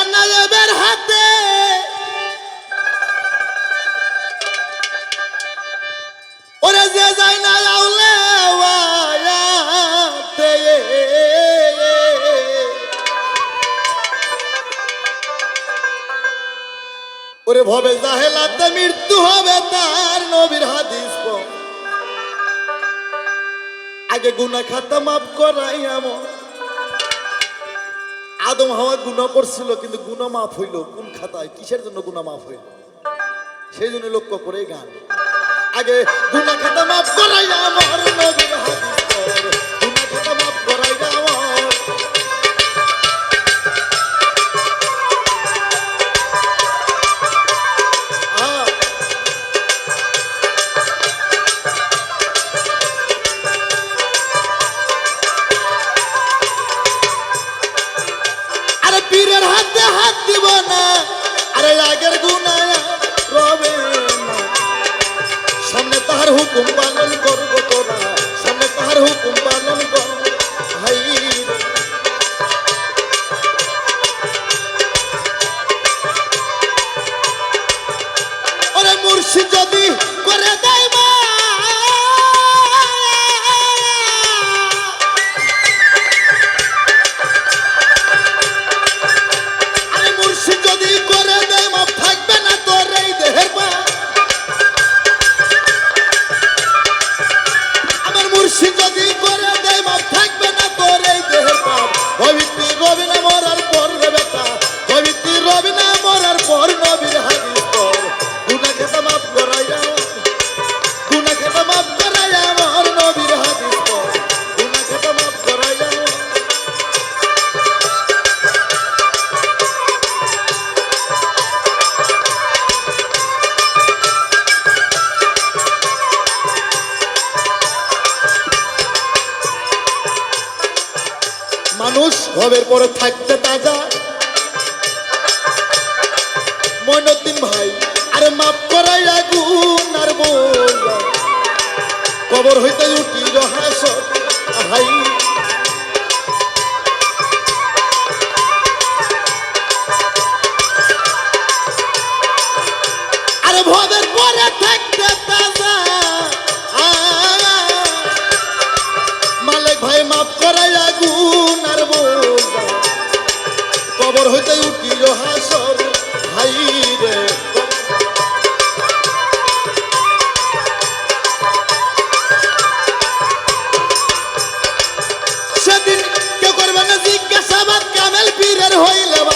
জান্নাতের হাতে। ওরে যে যায় না আউলে ওরে ভবে জাহেলাতে মৃত্যু হবে তার নবীর হাদিস। আগে গুনা খাতা মাফ করাই এমন আদম হাওয়া গুণা করছিল, কিন্তু গুণা মাফ হইল। কোন খাতায়? কিসের জন্য গুণা মাফ হইল? সেই জন্য লক্ষ্য করে গান। আগে গুণা খাতা মাফ করাই আমার পীরের হাতে হাত দিব না। আরে আগের গুণা রবে না। সামনে তাহার হুকুম পালন করব তোরা। সামনে তাহার হুকুম পালন কর ভাই। ওরে মুর্শিদ যদি করে দেয় মানুষ ভবের পরে থাকতে তাজা। মইনুদ্দিন ভাই, আরে মাফ করাই আগুন আর কবর হইতে উঠি রহাস ভাই। আরে পরে তাজা। মালিক ভাই, মাফ করাই হইলে